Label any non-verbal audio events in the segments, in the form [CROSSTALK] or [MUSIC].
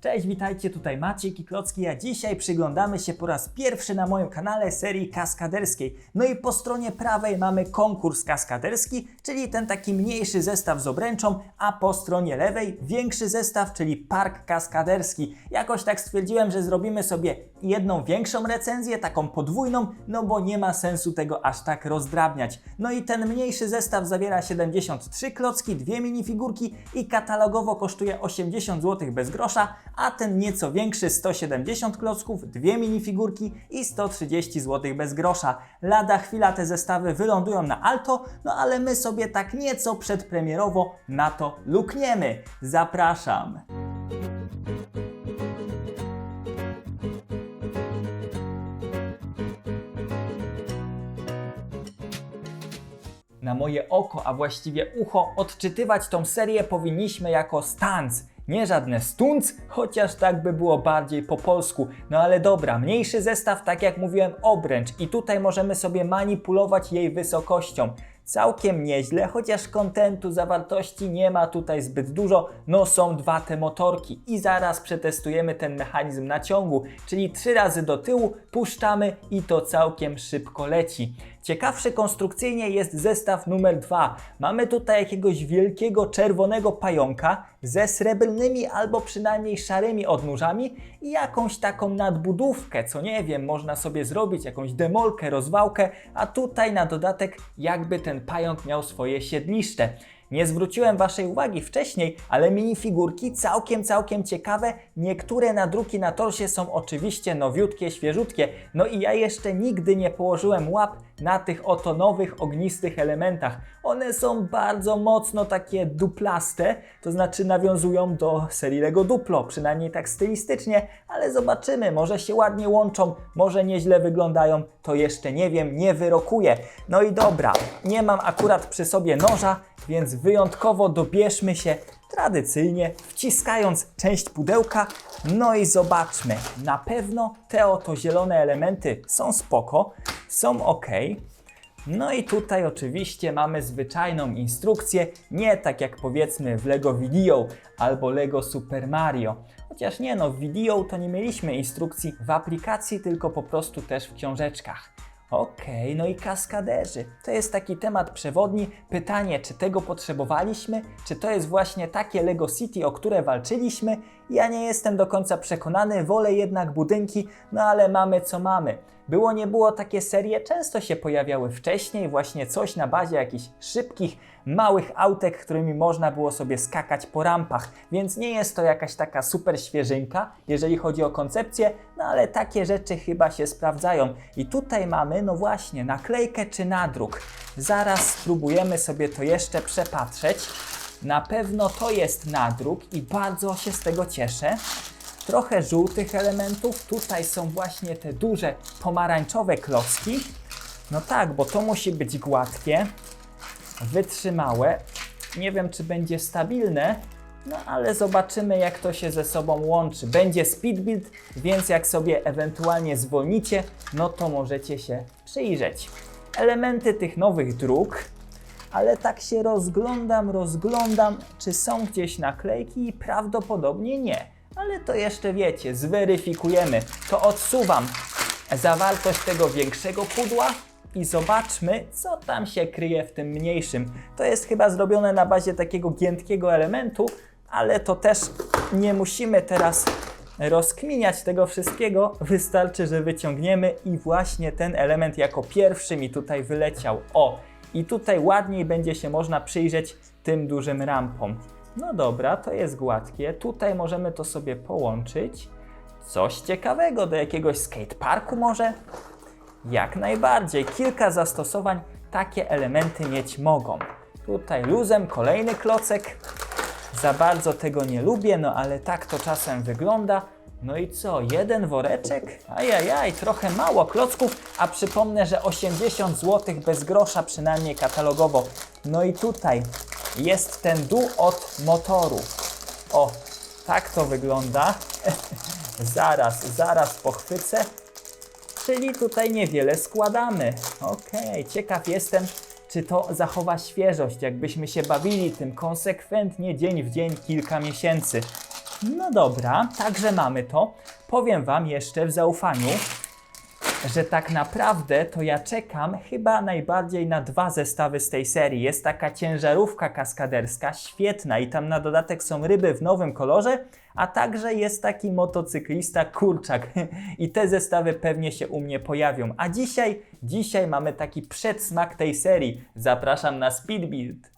Cześć, witajcie, tutaj Maciek i Klocki, a dzisiaj przyglądamy się po raz pierwszy na moim kanale serii kaskaderskiej. No i po stronie prawej mamy konkurs kaskaderski, czyli ten taki mniejszy zestaw z obręczą, a po stronie lewej większy zestaw, czyli park kaskaderski. Jakoś tak stwierdziłem, że zrobimy sobie jedną większą recenzję, taką podwójną, no bo nie ma sensu tego aż tak rozdrabniać. No i ten mniejszy zestaw zawiera 73 klocki, dwie minifigurki i katalogowo kosztuje 80 zł bez grosza, a ten nieco większy 170 klocków, dwie minifigurki i 130 zł bez grosza. Lada chwila te zestawy wylądują na Alto, no ale my sobie tak nieco przedpremierowo na to lukniemy. Zapraszam! Na moje oko, a właściwie ucho, odczytywać tą serię powinniśmy jako stanc. Nie żadne stunc, chociaż tak by było bardziej po polsku. No ale dobra, mniejszy zestaw, tak jak mówiłem, obręcz i tutaj możemy sobie manipulować jej wysokością. Całkiem nieźle, chociaż kontentu, zawartości nie ma tutaj zbyt dużo, no są dwa te motorki i zaraz przetestujemy ten mechanizm naciągu, czyli trzy razy do tyłu puszczamy i to całkiem szybko leci. Ciekawszy konstrukcyjnie jest zestaw numer dwa. Mamy tutaj jakiegoś wielkiego czerwonego pająka ze srebrnymi albo przynajmniej szarymi odnóżami i jakąś taką nadbudówkę, co nie wiem, można sobie zrobić jakąś demolkę, rozwałkę, a tutaj na dodatek jakby ten pająk miał swoje siedlište. Nie zwróciłem Waszej uwagi wcześniej, ale minifigurki całkiem, całkiem ciekawe. Niektóre nadruki na torsie są oczywiście nowiutkie, świeżutkie. No i ja jeszcze nigdy nie położyłem łap na tych oto nowych, ognistych elementach. One są bardzo mocno takie duplaste, to znaczy nawiązują do serii Lego Duplo, przynajmniej tak stylistycznie, ale zobaczymy, może się ładnie łączą, może nieźle wyglądają, to jeszcze nie wiem, nie wyrokuję. No i dobra, nie mam akurat przy sobie noża, więc wyjątkowo dobierzmy się tradycyjnie, wciskając część pudełka. No i zobaczmy, na pewno te oto zielone elementy są spoko, są ok. No i tutaj oczywiście mamy zwyczajną instrukcję, nie tak jak powiedzmy w LEGO Video albo LEGO Super Mario. Chociaż nie no, w Video to nie mieliśmy instrukcji w aplikacji, tylko po prostu też w książeczkach. Okej, no i kaskaderzy. To jest taki temat przewodni. Pytanie, czy tego potrzebowaliśmy? Czy to jest właśnie takie Lego City, o które walczyliśmy? Ja nie jestem do końca przekonany, wolę jednak budynki, no ale mamy co mamy. Było nie było takie serie, często się pojawiały wcześniej, właśnie coś na bazie jakichś szybkich, małych autek, którymi można było sobie skakać po rampach, więc nie jest to jakaś taka super świeżynka, jeżeli chodzi o koncepcję, no ale takie rzeczy chyba się sprawdzają. I tutaj mamy, no właśnie, naklejkę czy nadruk. Zaraz spróbujemy sobie to jeszcze przepatrzeć. Na pewno to jest nadruk i bardzo się z tego cieszę. Trochę żółtych elementów, tutaj są właśnie te duże pomarańczowe klocki. No tak, bo to musi być gładkie, wytrzymałe. Nie wiem, czy będzie stabilne, no ale zobaczymy, jak to się ze sobą łączy. Będzie speed build, więc jak sobie ewentualnie zwolnicie, no to możecie się przyjrzeć. Elementy tych nowych dróg, ale tak się rozglądam, rozglądam, czy są gdzieś naklejki i prawdopodobnie nie. Ale to jeszcze wiecie, zweryfikujemy. To odsuwam zawartość tego większego pudła i zobaczmy, co tam się kryje w tym mniejszym. To jest chyba zrobione na bazie takiego giętkiego elementu, ale to też nie musimy teraz rozkminiać tego wszystkiego. Wystarczy, że wyciągniemy i właśnie ten element jako pierwszy mi tutaj wyleciał. O, i tutaj ładniej będzie się można przyjrzeć tym dużym rampom. No dobra, to jest gładkie. Tutaj możemy to sobie połączyć. Coś ciekawego do jakiegoś skateparku może? Jak najbardziej. Kilka zastosowań takie elementy mieć mogą. Tutaj luzem kolejny klocek. Za bardzo tego nie lubię, no ale tak to czasem wygląda. No i co, jeden woreczek? Ajajaj, trochę mało klocków, a przypomnę, że 80 zł bez grosza przynajmniej katalogowo. No i tutaj jest ten dół od motoru. O, tak to wygląda. [LAUGHS] zaraz, zaraz pochwycę. Czyli tutaj niewiele składamy. Okej, ciekaw jestem, czy to zachowa świeżość, jakbyśmy się bawili tym konsekwentnie dzień w dzień kilka miesięcy. No dobra, także mamy to. Powiem Wam jeszcze w zaufaniu, że tak naprawdę to ja czekam chyba najbardziej na dwa zestawy z tej serii. Jest taka ciężarówka kaskaderska, świetna i tam na dodatek są ryby w nowym kolorze, a także jest taki motocyklista kurczak [LAUGHS] i te zestawy pewnie się u mnie pojawią. A dzisiaj, dzisiaj mamy taki przedsmak tej serii. Zapraszam na Speedbuild.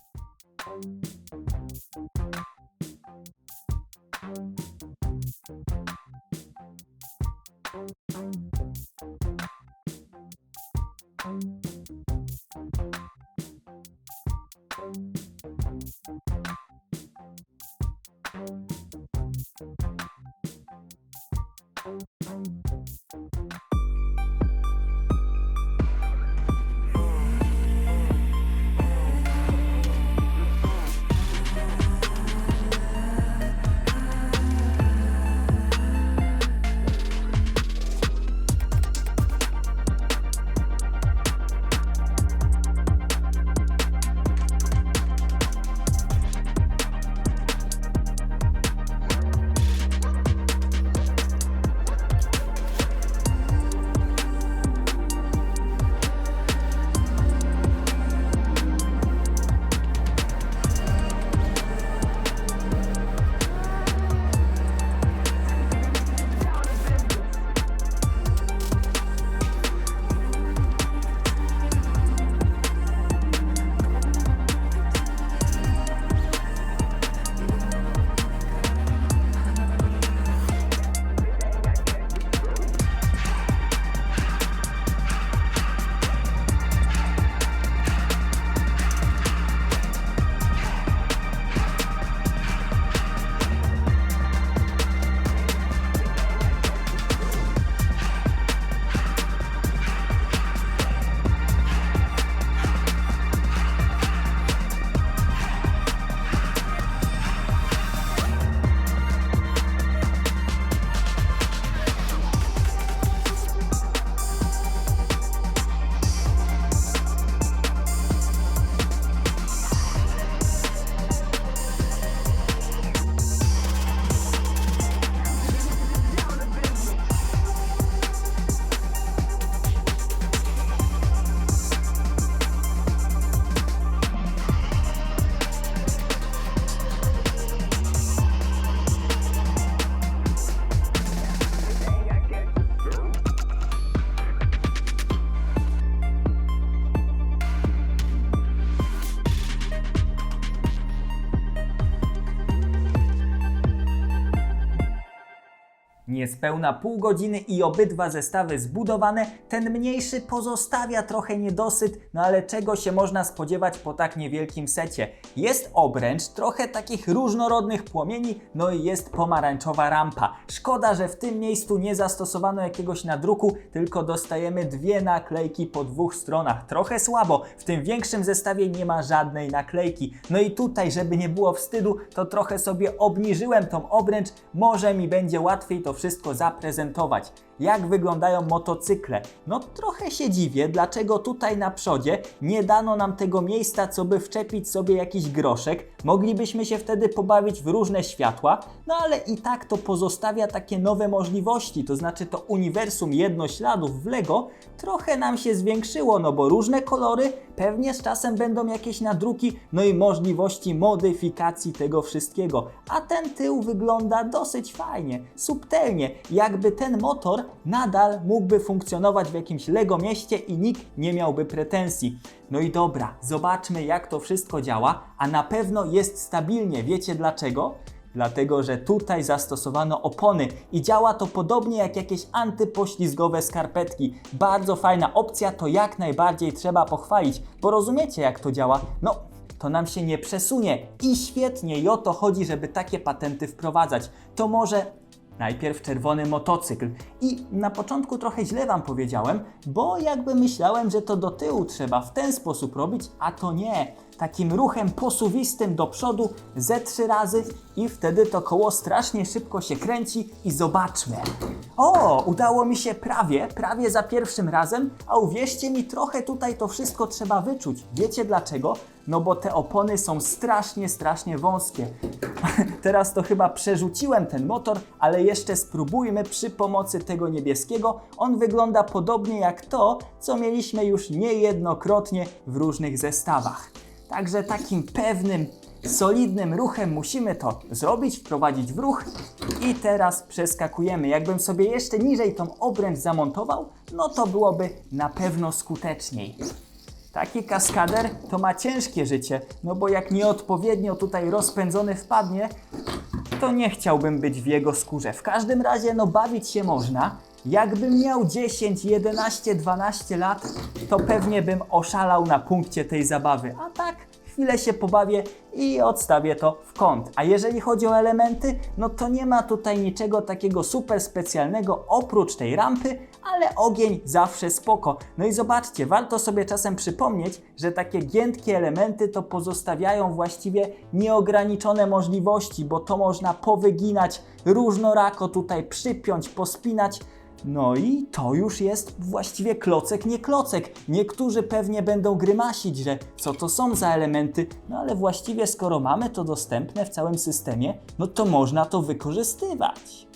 Thank you. Niespełna pół godziny i obydwa zestawy zbudowane, ten mniejszy pozostawia trochę niedosyt, no ale czego się można spodziewać po tak niewielkim secie? Jest obręcz, trochę takich różnorodnych płomieni, no i jest pomarańczowa rampa. Szkoda, że w tym miejscu nie zastosowano jakiegoś nadruku, tylko dostajemy dwie naklejki po dwóch stronach. Trochę słabo, w tym większym zestawie nie ma żadnej naklejki. No i tutaj, żeby nie było wstydu, to trochę sobie obniżyłem tą obręcz, może mi będzie łatwiej to wszystko zaprezentować. Jak wyglądają motocykle? No trochę się dziwię, dlaczego tutaj na przodzie nie dano nam tego miejsca, co by wczepić sobie jakiś groszek. Moglibyśmy się wtedy pobawić w różne światła, no ale i tak to pozostawia takie nowe możliwości, to znaczy to uniwersum jednośladów w Lego trochę nam się zwiększyło, no bo różne kolory, pewnie z czasem będą jakieś nadruki, no i możliwości modyfikacji tego wszystkiego. A ten tył wygląda dosyć fajnie, subtelnie, jakby ten motor nadal mógłby funkcjonować w jakimś Lego mieście i nikt nie miałby pretensji. No i dobra, zobaczmy jak to wszystko działa, a na pewno jest stabilnie. Wiecie dlaczego? Dlatego, że tutaj zastosowano opony i działa to podobnie jak jakieś antypoślizgowe skarpetki. Bardzo fajna opcja, to jak najbardziej trzeba pochwalić, bo rozumiecie jak to działa? No, to nam się nie przesunie i świetnie i o to chodzi, żeby takie patenty wprowadzać. To może Najpierw czerwony motocykl. I na początku trochę źle Wam powiedziałem, bo jakby myślałem, że to do tyłu trzeba w ten sposób robić, a to nie. Takim ruchem posuwistym do przodu ze trzy razy i wtedy to koło strasznie szybko się kręci i zobaczmy. O, udało mi się prawie, prawie za pierwszym razem, a uwierzcie mi, trochę tutaj to wszystko trzeba wyczuć. Wiecie dlaczego? No bo te opony są strasznie, strasznie wąskie. [LAUGHS] Teraz to chyba przerzuciłem ten motor, ale jeszcze spróbujmy przy pomocy tego niebieskiego. On wygląda podobnie jak to, co mieliśmy już niejednokrotnie w różnych zestawach. Także takim pewnym, solidnym ruchem musimy to zrobić, wprowadzić w ruch i teraz przeskakujemy. Jakbym sobie jeszcze niżej tą obręcz zamontował, no to byłoby na pewno skuteczniej. Taki kaskader to ma ciężkie życie, no bo jak nieodpowiednio tutaj rozpędzony wpadnie, to nie chciałbym być w jego skórze. W każdym razie, no bawić się można. Jakbym miał 10, 11, 12 lat, to pewnie bym oszalał na punkcie tej zabawy. A tak, chwilę się pobawię i odstawię to w kąt. A jeżeli chodzi o elementy, no to nie ma tutaj niczego takiego super specjalnego oprócz tej rampy, ale ogień zawsze spoko. No i zobaczcie, warto sobie czasem przypomnieć, że takie giętkie elementy to pozostawiają właściwie nieograniczone możliwości, bo to można powyginać, różnorako tutaj przypiąć, pospinać. No i to już jest właściwie klocek, nie klocek. Niektórzy pewnie będą grymasić, że co to są za elementy, no ale właściwie skoro mamy to dostępne w całym systemie, no to można to wykorzystywać.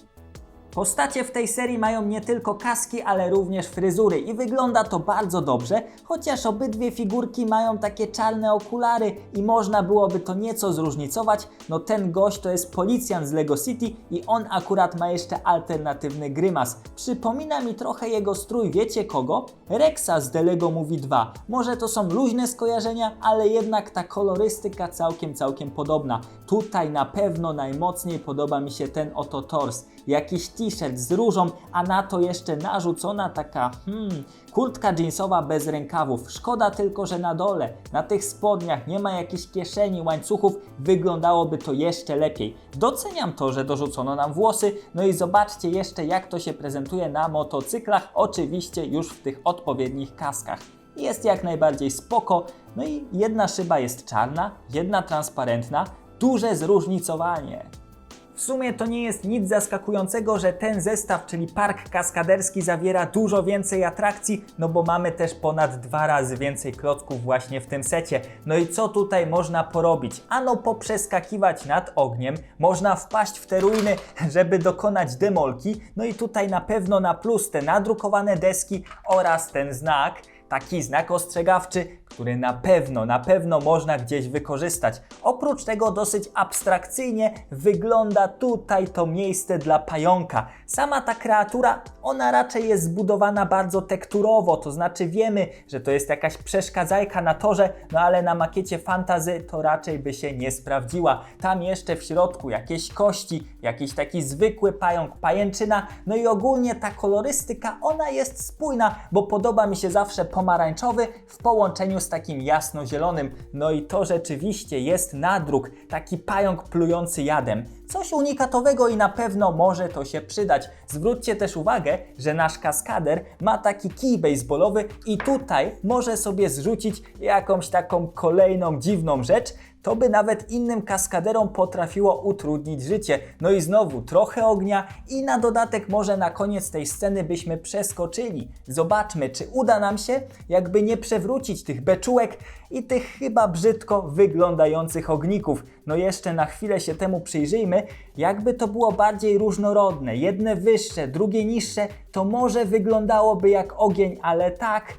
Postacie w tej serii mają nie tylko kaski, ale również fryzury i wygląda to bardzo dobrze, chociaż obydwie figurki mają takie czarne okulary i można byłoby to nieco zróżnicować. No ten gość to jest policjant z Lego City i on akurat ma jeszcze alternatywny grymas. Przypomina mi trochę jego strój, wiecie kogo? Rexa z The Lego Movie 2. Może to są luźne skojarzenia, ale jednak ta kolorystyka całkiem, całkiem podobna. Tutaj na pewno najmocniej podoba mi się ten oto tors. Jakiś t-shirt z różą, a na to jeszcze narzucona taka, hmm, kurtka jeansowa bez rękawów. Szkoda tylko, że na dole, na tych spodniach nie ma jakichś kieszeni, łańcuchów, wyglądałoby to jeszcze lepiej. Doceniam to, że dorzucono nam włosy, no i zobaczcie jeszcze jak to się prezentuje na motocyklach, oczywiście już w tych odpowiednich kaskach. Jest jak najbardziej spoko, no i jedna szyba jest czarna, jedna transparentna, duże zróżnicowanie. W sumie to nie jest nic zaskakującego, że ten zestaw, czyli park kaskaderski, zawiera dużo więcej atrakcji, no bo mamy też ponad dwa razy więcej klocków właśnie w tym secie. No i co tutaj można porobić? Ano poprzeskakiwać nad ogniem, można wpaść w te ruiny, żeby dokonać demolki, no i tutaj na pewno na plus te nadrukowane deski oraz ten znak, taki znak ostrzegawczy, który na pewno, na pewno można gdzieś wykorzystać. Oprócz tego dosyć abstrakcyjnie wygląda tutaj to miejsce dla pająka. Sama ta kreatura, ona raczej jest zbudowana bardzo tekturowo, to znaczy wiemy, że to jest jakaś przeszkadzajka na torze, no ale na makiecie fantazy to raczej by się nie sprawdziła. Tam jeszcze w środku jakieś kości, jakiś taki zwykły pająk, pajęczyna, no i ogólnie ta kolorystyka, ona jest spójna, bo podoba mi się zawsze pomarańczowy w połączeniu z takim jasno-zielonym. No i to rzeczywiście jest nadruk, taki pająk plujący jadem. Coś unikatowego i na pewno może to się przydać. Zwróćcie też uwagę, że nasz kaskader ma taki kij baseballowy i tutaj może sobie zrzucić jakąś taką kolejną dziwną rzecz, to by nawet innym kaskaderom potrafiło utrudnić życie. No i znowu trochę ognia i na dodatek może na koniec tej sceny byśmy przeskoczyli. Zobaczmy, czy uda nam się jakby nie przewrócić tych beczułek i tych chyba brzydko wyglądających ogników. No jeszcze na chwilę się temu przyjrzyjmy, jakby to było bardziej różnorodne, jedne wyższe, drugie niższe, to może wyglądałoby jak ogień, ale tak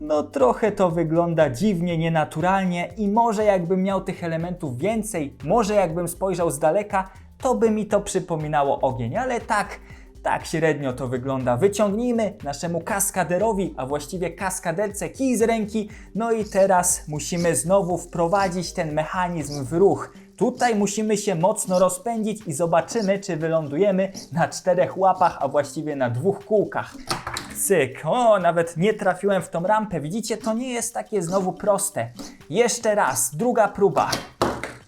no trochę to wygląda dziwnie, nienaturalnie i może jakbym miał tych elementów więcej, może jakbym spojrzał z daleka, to by mi to przypominało ogień, ale tak, tak średnio to wygląda. Wyciągnijmy naszemu kaskaderowi, a właściwie kaskaderce kij z ręki, no i teraz musimy znowu wprowadzić ten mechanizm w ruch. Tutaj musimy się mocno rozpędzić i zobaczymy, czy wylądujemy na czterech łapach, a właściwie na dwóch kółkach. Cyk, o, nawet nie trafiłem w tą rampę. Widzicie, to nie jest takie znowu proste. Jeszcze raz, druga próba.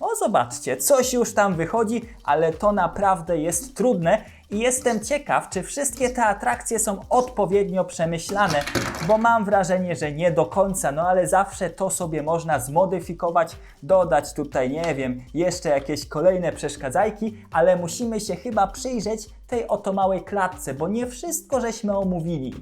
O, zobaczcie, coś już tam wychodzi, ale to naprawdę jest trudne I jestem ciekaw, czy wszystkie te atrakcje są odpowiednio przemyślane, bo mam wrażenie, że nie do końca, no ale zawsze to sobie można zmodyfikować, dodać tutaj, nie wiem, jeszcze jakieś kolejne przeszkadzajki, ale musimy się chyba przyjrzeć tej oto małej klatce, bo nie wszystko żeśmy omówili.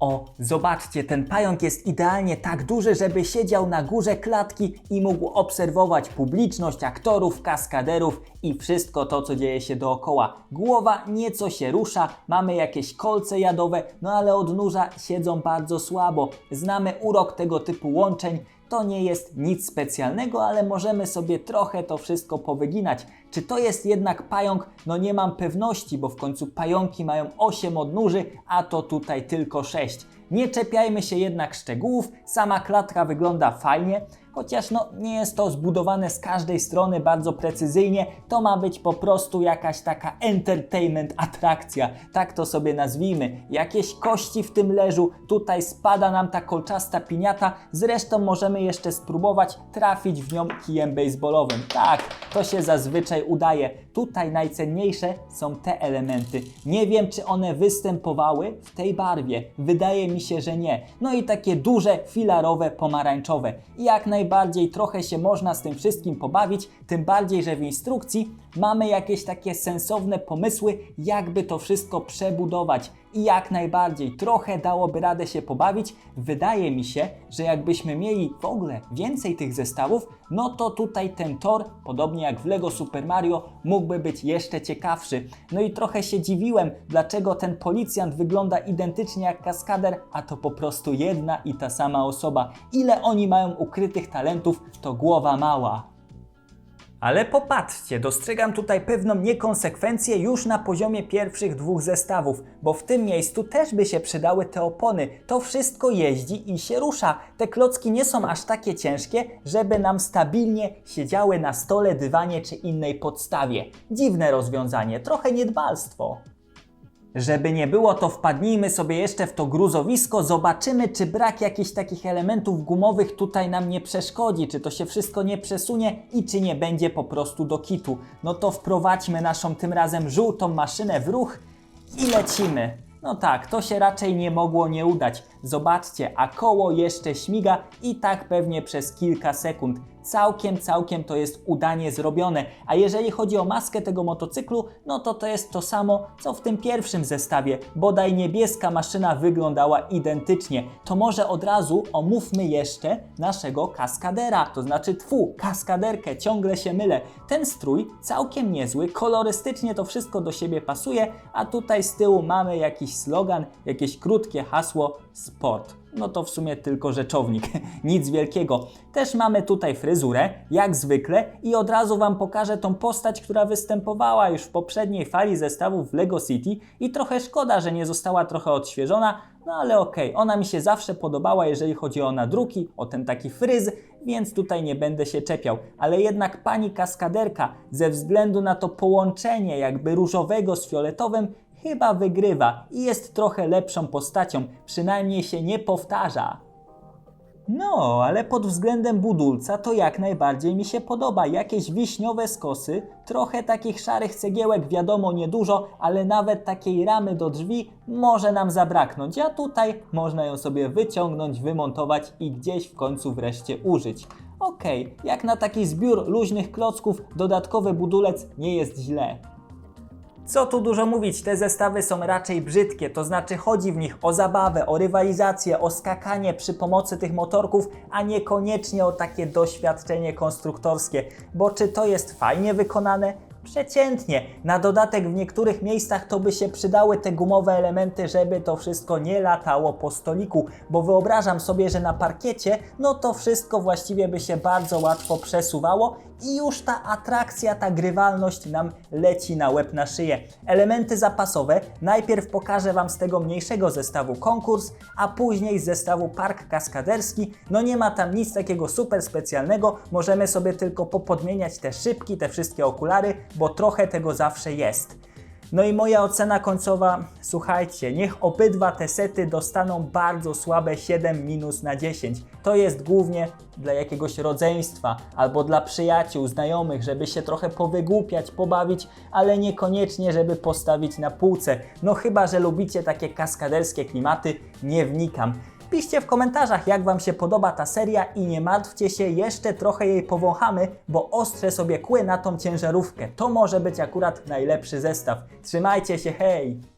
O, zobaczcie, ten pająk jest idealnie tak duży, żeby siedział na górze klatki i mógł obserwować publiczność, aktorów, kaskaderów i wszystko to, co dzieje się dookoła. Głowa nieco się rusza, mamy jakieś kolce jadowe, no ale odnóża siedzą bardzo słabo. Znamy urok tego typu łączeń. To nie jest nic specjalnego, ale możemy sobie trochę to wszystko powyginać. Czy to jest jednak pająk? No nie mam pewności, bo w końcu pająki mają 8 odnóży, a to tutaj tylko 6. Nie czepiajmy się jednak szczegółów, sama klatka wygląda fajnie, chociaż no nie jest to zbudowane z każdej strony bardzo precyzyjnie, to ma być po prostu jakaś taka entertainment atrakcja, tak to sobie nazwijmy. Jakieś kości w tym leżu, tutaj spada nam ta kolczasta piniata, zresztą możemy jeszcze spróbować trafić w nią kijem baseballowym. Tak, to się zazwyczaj udaje. Tutaj najcenniejsze są te elementy. Nie wiem, czy one występowały w tej barwie. Wydaje mi się, że nie. No i takie duże, filarowe, pomarańczowe. Jak najbardziej trochę się można z tym wszystkim pobawić, tym bardziej, że w instrukcji mamy jakieś takie sensowne pomysły, jakby to wszystko przebudować. I jak najbardziej trochę dałoby radę się pobawić. Wydaje mi się, że jakbyśmy mieli w ogóle więcej tych zestawów, no to tutaj ten tor, podobnie jak w Lego Super Mario, mógłby być jeszcze ciekawszy. No i trochę się dziwiłem, dlaczego ten policjant wygląda identycznie jak kaskader, a to po prostu jedna i ta sama osoba. Ile oni mają ukrytych talentów, to głowa mała. Ale popatrzcie, dostrzegam tutaj pewną niekonsekwencję już na poziomie pierwszych dwóch zestawów, bo w tym miejscu też by się przydały te opony. To wszystko jeździ i się rusza. Te klocki nie są aż takie ciężkie, żeby nam stabilnie siedziały na stole, dywanie czy innej podstawie. Dziwne rozwiązanie, trochę niedbalstwo. Żeby nie było, to wpadnijmy sobie jeszcze w to gruzowisko, zobaczymy, czy brak jakichś takich elementów gumowych tutaj nam nie przeszkodzi, czy to się wszystko nie przesunie i czy nie będzie po prostu do kitu. No to wprowadźmy naszą tym razem żółtą maszynę w ruch i lecimy. No tak, to się raczej nie mogło nie udać. Zobaczcie, a koło jeszcze śmiga i tak pewnie przez kilka sekund. Całkiem, całkiem to jest udanie zrobione. A jeżeli chodzi o maskę tego motocyklu, no to to jest to samo, co w tym pierwszym zestawie. Bodaj niebieska maszyna wyglądała identycznie. To może od razu omówmy jeszcze naszego kaskadera, to znaczy tfu, kaskaderkę, ciągle się mylę. Ten strój całkiem niezły, kolorystycznie to wszystko do siebie pasuje, a tutaj z tyłu mamy jakiś slogan, jakieś krótkie hasło sport. No to w sumie tylko rzeczownik, [LAUGHS] nic wielkiego. Też mamy tutaj fryzurę, jak zwykle, i od razu Wam pokażę tą postać, która występowała już w poprzedniej fali zestawów w Lego City i trochę szkoda, że nie została trochę odświeżona, no ale okej, okay. ona mi się zawsze podobała, jeżeli chodzi o nadruki, o ten taki fryz, więc tutaj nie będę się czepiał. Ale jednak pani kaskaderka, ze względu na to połączenie jakby różowego z fioletowym, chyba wygrywa i jest trochę lepszą postacią, przynajmniej się nie powtarza. No, ale pod względem budulca to jak najbardziej mi się podoba. Jakieś wiśniowe skosy, trochę takich szarych cegiełek, wiadomo niedużo, ale nawet takiej ramy do drzwi może nam zabraknąć, a tutaj można ją sobie wyciągnąć, wymontować i gdzieś w końcu wreszcie użyć. Okej, okay, jak na taki zbiór luźnych klocków, dodatkowy budulec nie jest źle. Co tu dużo mówić, te zestawy są raczej brzydkie, to znaczy chodzi w nich o zabawę, o rywalizację, o skakanie przy pomocy tych motorków, a niekoniecznie o takie doświadczenie konstruktorskie. Bo czy to jest fajnie wykonane? przeciętnie. Na dodatek w niektórych miejscach to by się przydały te gumowe elementy, żeby to wszystko nie latało po stoliku, bo wyobrażam sobie, że na parkiecie no to wszystko właściwie by się bardzo łatwo przesuwało i już ta atrakcja, ta grywalność nam leci na łeb na szyję. Elementy zapasowe najpierw pokażę Wam z tego mniejszego zestawu konkurs, a później z zestawu park kaskaderski. No nie ma tam nic takiego super specjalnego, możemy sobie tylko popodmieniać te szybki, te wszystkie okulary, bo trochę tego zawsze jest. No i moja ocena końcowa, słuchajcie, niech obydwa te sety dostaną bardzo słabe 7 minus na 10. To jest głównie dla jakiegoś rodzeństwa albo dla przyjaciół, znajomych, żeby się trochę powygłupiać, pobawić, ale niekoniecznie, żeby postawić na półce. No chyba, że lubicie takie kaskaderskie klimaty, nie wnikam. Piszcie w komentarzach, jak Wam się podoba ta seria i nie martwcie się, jeszcze trochę jej powąchamy, bo ostrzę sobie kły na tą ciężarówkę. To może być akurat najlepszy zestaw. Trzymajcie się, hej!